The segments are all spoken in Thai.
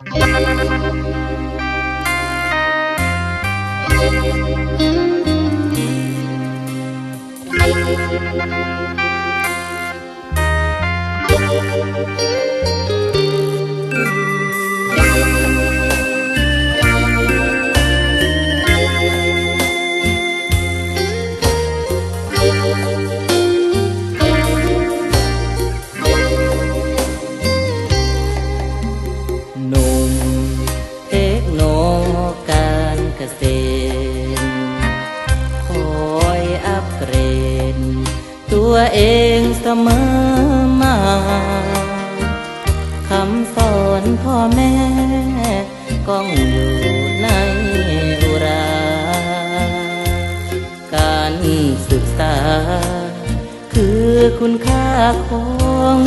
ห ตัวเองเสมอมาคำสอนพ่อแม่ก้องอยู่ในอุรา การศึกษา คือคุณค่าของ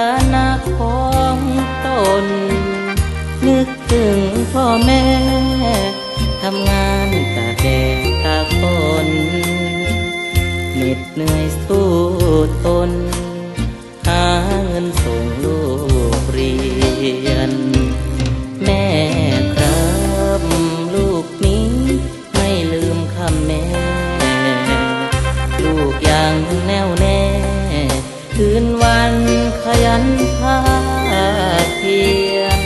ฐานะของตน นึกถึงพ่อแม่ ทำงานตาแดดตาคนเหน็ดเหนื่อยสู้ตน หาเงินส่ง นวันขยันภาคเพียร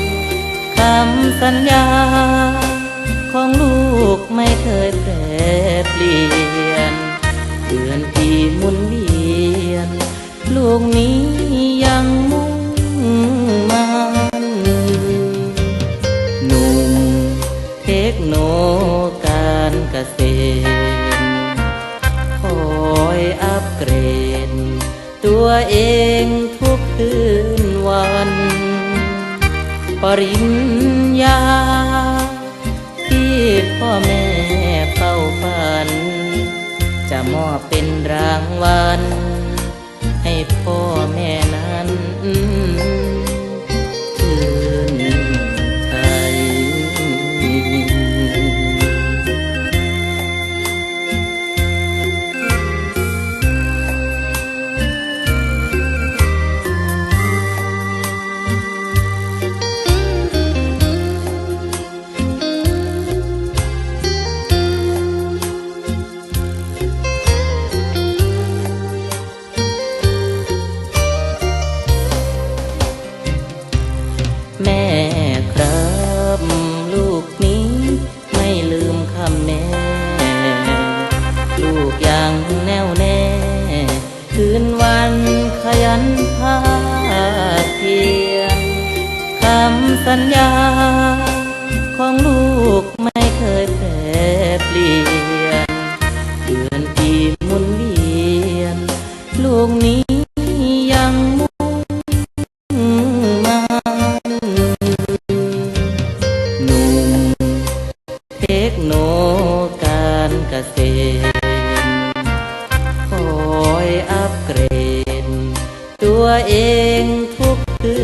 คำสัญญา ของลูกไม่เคยแปรเปลี่ยนเดือนปีหมุนเวียน ลูกนี้ยังมุ่งมันหนุ่มเทคโนการเกษตรคอยอัปเกรดตัวเอง ปริญญา ที่พ่อแม่เฝ้าฝัน จะมอบเป็นรางวัล ให้พ่อแม่นั้นำแน่ ลูกยังแน่วแน่ คืนวันขยันภาคเพียรคำสัญญาของลูก เองทุกคื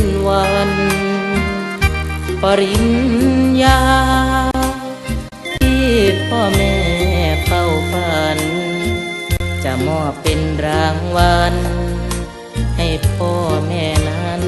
นวัน ปริญญา ที่พ่อแม่เฝ้าฝัน จะมอบเป็นรางวัล ให้พ่อแม่นั้น